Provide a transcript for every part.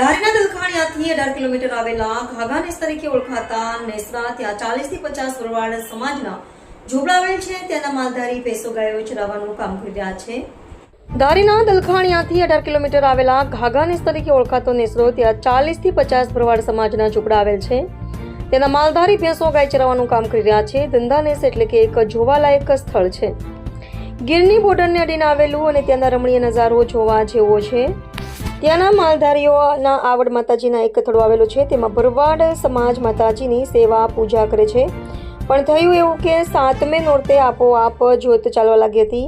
ધારીના દલખાણિયાથી અઢાર કિલોમીટર આવેલા ઘાઘાનેસ તરીકે ઓળખાતા નેસરા ત્યાં ચાલીસથી પચાસ વરવાડ સમાજના ઝૂંપડાવેલ છે. ત્યાંના માલધારી પેસો ગાયો ચરાવવાનું કામ કરી રહ્યા છે. ધારીના દલખાણિયાથી અઢાર કિલોમીટર આવેલા ઘાઘાનેસ તરીકે ઓળખાતો નેસરો ત્યાં ચાલીસથી પચાસ ભરવાડ સમાજના ઝૂંપડા આવેલ છે. તેના માલધારી ભેંસો ગાય ચરાવવાનું કામ કરી રહ્યા છે. ધંધાનેસ એટલે કે એક જોવાલાયક સ્થળ છે. ગીરની બોર્ડરને અડીને આવેલું અને ત્યાંના રમણીય નજારો જોવા જેવો છે. ત્યાંના માલધારીઓના આવડ માતાજીના એક કથડો આવેલો છે. તેમાં ભરવાડ સમાજ માતાજીની સેવા, પૂજા કરે છે. પણ થયું એવું કે સાતમે નોરતે આપોઆપ જ્યોત ચાલવા લાગી હતી.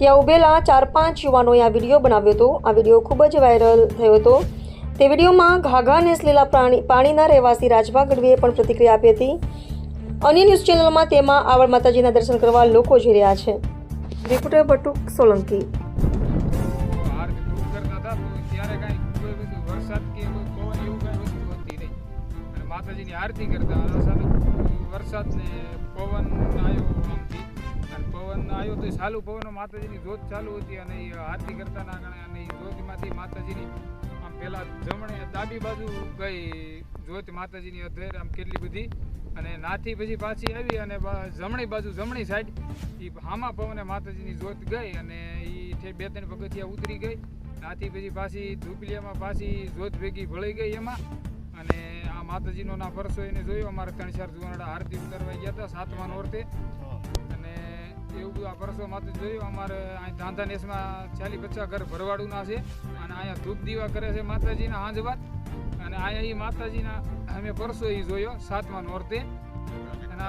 ત્યાં ઉભેલા ચાર પાંચ યુવાનોએ આ વીડિયો બનાવ્યો હતો. આ વીડિયો ખૂબ જ વાયરલ થયો હતો. તે વિડીયોમાં ઘાઘા નેસ લીલા પ્રાણી, પાણીના રહેવાસી રાજભા ગઢવીએ પણ પ્રતિક્રિયા આપી હતી. અન્ય ન્યૂઝ ચેનલમાં તેમાં આવડ માતાજીના દર્શન કરવા લોકો જઈ રહ્યા છે. રિપોર્ટર બટુક સોલંકી. ત્યારે કાંઈ કોઈ બધું વરસાદ કે કોઈ પવન એવું કાંઈ વસ્તુ હોતી નહીં અને માતાજીની આરતી કરતા અને સામે વરસાદ ને પવન આવ્યો આમથી. અને પવન આવ્યો તો ચાલુ પવન માતાજીની જોત ચાલુ હતી અને એ આરતી કરતા ના કારણે અને એ જોતમાંથી માતાજીની આમ પહેલાં જમણે ડાબી બાજુ ગઈ જોત માતાજીની અધેર આમ કેટલી બધી. અને નાથી પછી પાછી આવી અને જમણી બાજુ જમણી સાઈડ એ હામા પવને માતાજીની જોત ગઈ અને એ બે ત્રણ પગથિયા ઉતરી ગઈ. નાથી પછી પાછી ધૂપલિયામાં પાછી જોત ભેગી ભળી ગઈ એમાં. અને આ માતાજીનો ના પરસો એને જોયો. અમારે ત્રણ ચાર જુવાનડા આરતી ઉતારવા ગયા હતા, સાતમા નોરતે. અને એવું બધું આ પરસો માતા જોયું. અમારે અહીં ધાંધા નેસમાં ચાલી પચાસ ઘર ભરવાડુના છે. અને અહીંયા ધૂપ દીવા કરે છે માતાજીના હાંજવાત અને અહીંયા એ માતાજીના અમે પરસો એ જોયો, સાતમા નોરતે. અને